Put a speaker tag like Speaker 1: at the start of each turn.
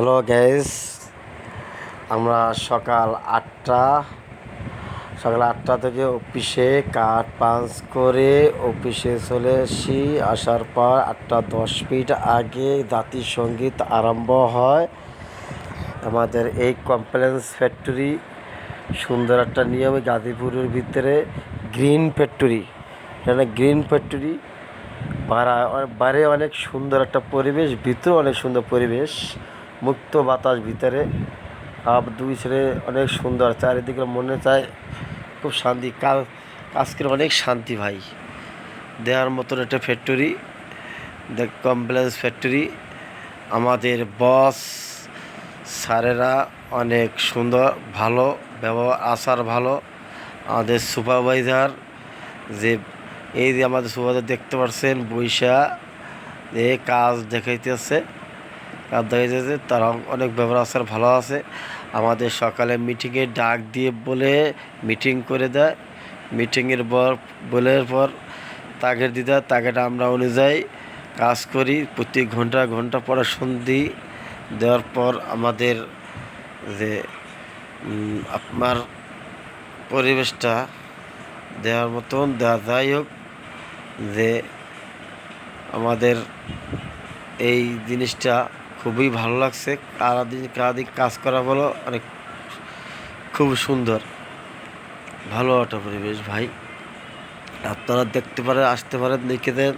Speaker 1: Hello gas আমরা সকাল আটটা সকাল আটটা থেকে অফিসে কার্ড পাঞ্চ করে অফিসে চলে আসি। আসার পর আটটা দশ মিনিট আগে জাতীয় সংগীত আরম্ভ হয়। আমাদের এই কমপ্লেন্স ফ্যাক্টরি সুন্দর একটা নিয়ম, গাজীপুরের ভিতরে গ্রিন ফ্যাক্টরি। এখানে গ্রিন ফ্যাক্টরি বারা বাইরে অনেক সুন্দর একটা পরিবেশ, ভিতরে অনেক সুন্দর পরিবেশ। মুক্ত বাতাস ভিতরে। আপ দুই ছেড়ে অনেক সুন্দর, চারিদিকে মনে চায় খুব শান্তি। কাল আজকের অনেক শান্তি ভাই। দেওয়ার মতন একটা ফ্যাক্টরি দ্য কমপ্লেন্স ফ্যাক্টরি আমাদের বস স্যারেরা অনেক সুন্দর, ভালো, ব্যবহার, আচার ভালো। আমাদের সুপারভাইজার যে এই যে আমাদের সুপারভাইজার দেখতে পাচ্ছেন বৈশা, এ কাজ দেখাইতেছে। কাজ দেখাইতেছে তারা অনেক ব্যবহার ভালো আছে। আমাদের সকালে মিটিংয়ে ডাক দিয়ে বলে মিটিং করে দেয়। মিটিংয়ের পর, বলার পর তাগের দিদা তাগেটা আমরা অনুযায়ী কাজ করি, প্রতি ঘণ্টা ঘণ্টা পড়াশোনা দিই। দেওয়ার পর আমাদের যে আপনার পরিবেশটা দেওয়ার মতন দেওয়া যাই হোক, যে আমাদের এই জিনিসটা খুবই ভালো লাগছে। কারাদিন কারাদিক কাজ করা বলো অনেক খুব সুন্দর। ভালো একটা পরিবেশ ভাই। আপনারা দেখতে পারেন, আসতে পারেন, দেখে দেন।